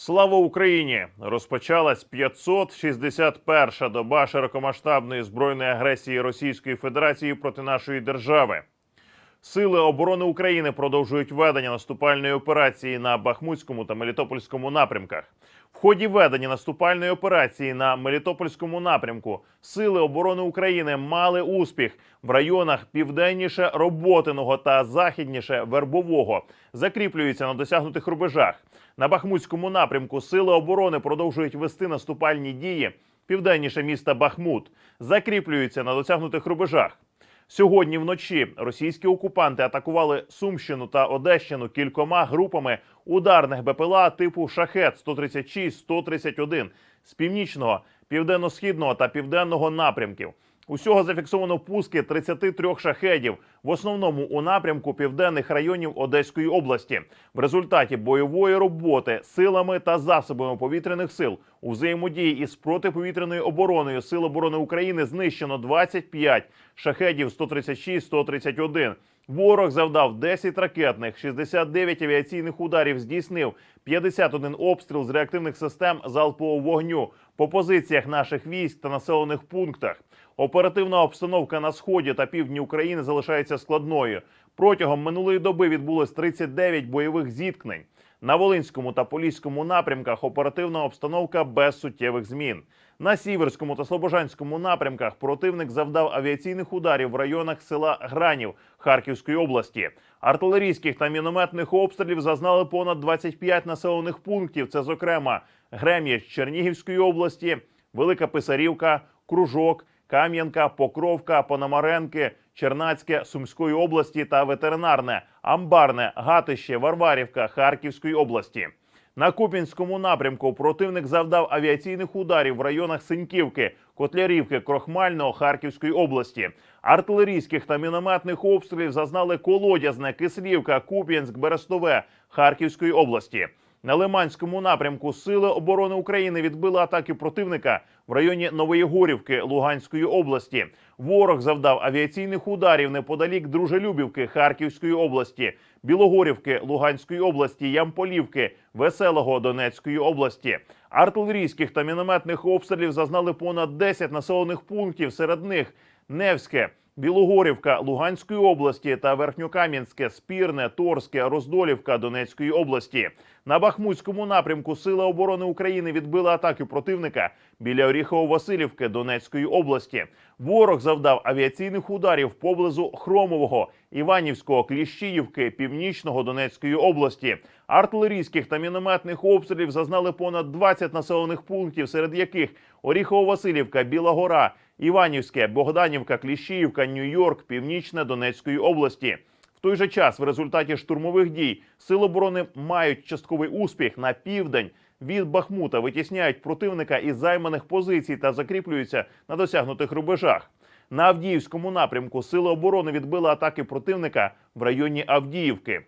Слава Україні! Розпочалась 561-ша доба широкомасштабної збройної агресії Російської Федерації проти нашої держави. Сили оборони України продовжують ведення наступальної операції на Бахмутському та Мелітопольському напрямках. В ході ведення наступальної операції на Мелітопольському напрямку Сили оборони України мали успіх в районах південніше Роботиного та західніше Вербового, закріплюються на досягнутих рубежах. На Бахмутському напрямку Сили оборони продовжують вести наступальні дії південніше міста Бахмут, закріплюються на досягнутих рубежах. Сьогодні вночі російські окупанти атакували Сумщину та Одещину кількома групами ударних БПЛА типу Шахет 136-131 з північного, південно-східного та південного напрямків. Усього зафіксовано пуски 33 шахедів, в основному у напрямку південних районів Одеської області. В результаті бойової роботи силами та засобами повітряних сил у взаємодії із протиповітряною обороною Сил оборони України знищено 25 шахедів 136-131. Ворог завдав 10 ракетних, 69 авіаційних ударів, здійснив 51 обстріл з реактивних систем залпового вогню по позиціях наших військ та населених пунктах. Оперативна обстановка на сході та півдні України залишається складною. Протягом минулої доби відбулось 39 бойових зіткнень. На Волинському та Поліському напрямках оперативна обстановка без суттєвих змін. На Сіверському та Слобожанському напрямках противник завдав авіаційних ударів в районах села Гранів Харківської області. Артилерійських та мінометних обстрілів зазнали понад 25 населених пунктів. Це, зокрема, Грем'яч Чернігівської області, Велика Писарівка, Кружок, Кам'янка, Покровка, Пономаренки, Чернацьке Сумської області та ветеринарне, Амбарне, Гатище, Варварівка Харківської області. На Купінському напрямку противник завдав авіаційних ударів в районах Синьківки, Котлярівки, Крохмального Харківської області. Артилерійських та мінометних обстрілів зазнали Колодязне, Кислівка, Куп'янськ, Берестове Харківської області. На Лиманському напрямку Сили оборони України відбили атаки противника в районі Нової Горівки Луганської області. Ворог завдав авіаційних ударів неподалік Дружелюбівки Харківської області, Білогорівки Луганської області, Ямполівки, Веселого Донецької області. Артилерійських та мінометних обстрілів зазнали понад 10 населених пунктів. Серед них Невське, Білогорівка Луганської області та Верхньокам'янське, Спірне, Торське, Роздолівка Донецької області. На Бахмутському напрямку Сили оборони України відбили атаки противника біля Оріхово-Василівки Донецької області. Ворог завдав авіаційних ударів поблизу Хромового, Іванівського, Кліщіївки, Північного Донецької області. Артилерійських та мінометних обстрілів зазнали понад 20 населених пунктів, серед яких Оріхово-Василівка, Біла Гора, Іванівське, Богданівка, Кліщіївка, Нью-Йорк, Північне Донецької області. В той же час, в результаті штурмових дій, сили оборони мають частковий успіх на південь від Бахмута, витісняють противника із займаних позицій та закріплюються на досягнутих рубежах. На Авдіївському напрямку сили оборони відбили атаки противника в районі Авдіївки.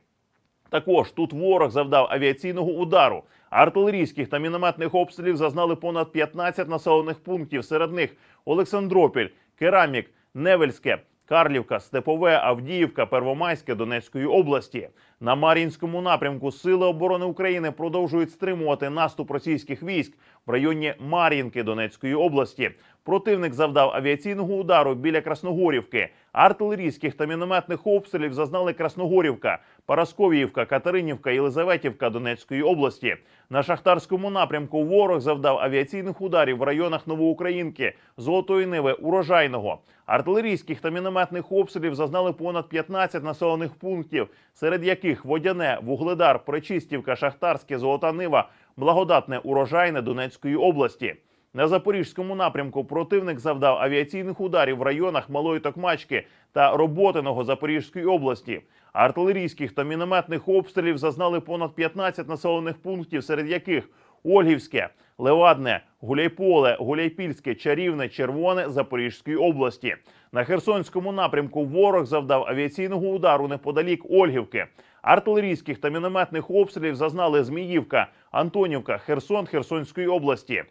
Також тут ворог завдав авіаційного удару. Артилерійських та мінометних обстрілів зазнали понад 15 населених пунктів. Серед них Олександропіль, Керамік, Невельське, Карлівка, Степове, Авдіївка, Первомайське Донецької області. На Мар'їнському напрямку Сили оборони України продовжують стримувати наступ російських військ в районі Мар'їнки Донецької області. Противник завдав авіаційного удару біля Красногорівки. Артилерійських та мінометних обстрілів зазнали Красногорівка, Парасковіївка, Катеринівка, Єлизаветівка Донецької області. На шахтарському напрямку ворог завдав авіаційних ударів в районах Новоукраїнки, Золотої Ниви, Урожайного. Артилерійських та мінометних обстрілів зазнали понад 15 населених пунктів, серед яких Водяне, Вугледар, Пречистівка, Шахтарське, Золота Нива, Благодатне, Урожайне Донецької області. На запорізькому напрямку противник завдав авіаційних ударів в районах Малої Токмачки та Роботиного Запорізької області. Артилерійських та мінометних обстрілів зазнали понад 15 населених пунктів, серед яких Ольгівське, Левадне, Гуляйполе, Гуляйпільське, Чарівне, Червоне Запорізької області. На Херсонському напрямку ворог завдав авіаційного удару неподалік Ольгівки. Артилерійських та мінометних обстрілів зазнали Зміївка, Антонівка, Херсон Херсонської області.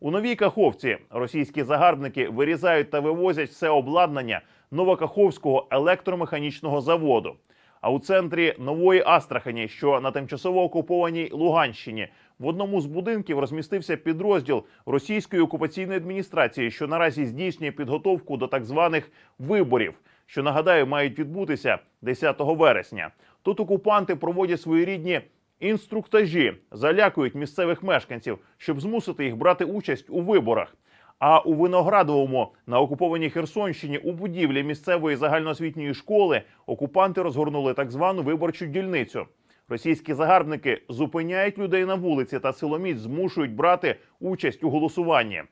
У новій Каховці російські загарбники вирізають та вивозять все обладнання Новокаховського електромеханічного заводу. А у центрі нової Астрахані, що на тимчасово окупованій Луганщині, в одному з будинків розмістився підрозділ російської окупаційної адміністрації, що наразі здійснює підготовку до так званих виборів, що нагадаю, мають відбутися 10 вересня. Тут окупанти проводять своєрідні інструктажі, залякують місцевих мешканців, щоб змусити їх брати участь у виборах. А у Виноградовому на окупованій Херсонщині у будівлі місцевої загальноосвітньої школи окупанти розгорнули так звану виборчу дільницю. Російські загарбники зупиняють людей на вулиці та силоміць змушують брати участь у голосуванні.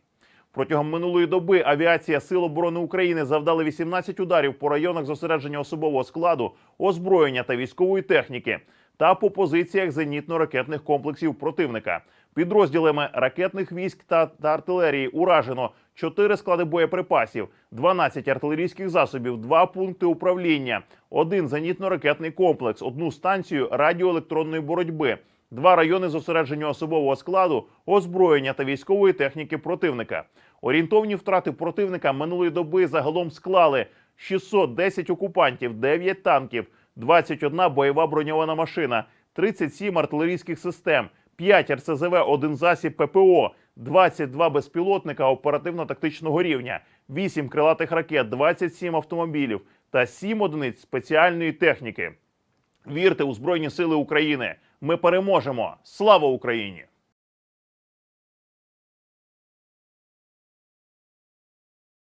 Протягом минулої доби авіація Сил оборони України завдали 18 ударів по районах зосередження особового складу, озброєння та військової техніки та по позиціях зенітно-ракетних комплексів противника. Підрозділами ракетних військ та, та артилерії уражено 4 склади боєприпасів, 12 артилерійських засобів, 2 пункти управління, один зенітно-ракетний комплекс, одну станцію радіоелектронної боротьби, два райони зосередження особового складу, озброєння та військової техніки противника. Орієнтовні втрати противника минулої доби загалом склали 610 окупантів, 9 танків, 21 бойова броньована машина, 37 артилерійських систем, 5 РСЗВ, 1 засіб ППО, 22 безпілотника оперативно-тактичного рівня, 8 крилатих ракет, 27 автомобілів та 7 одиниць спеціальної техніки. Вірте у Збройні Сили України. Ми переможемо! Слава Україні!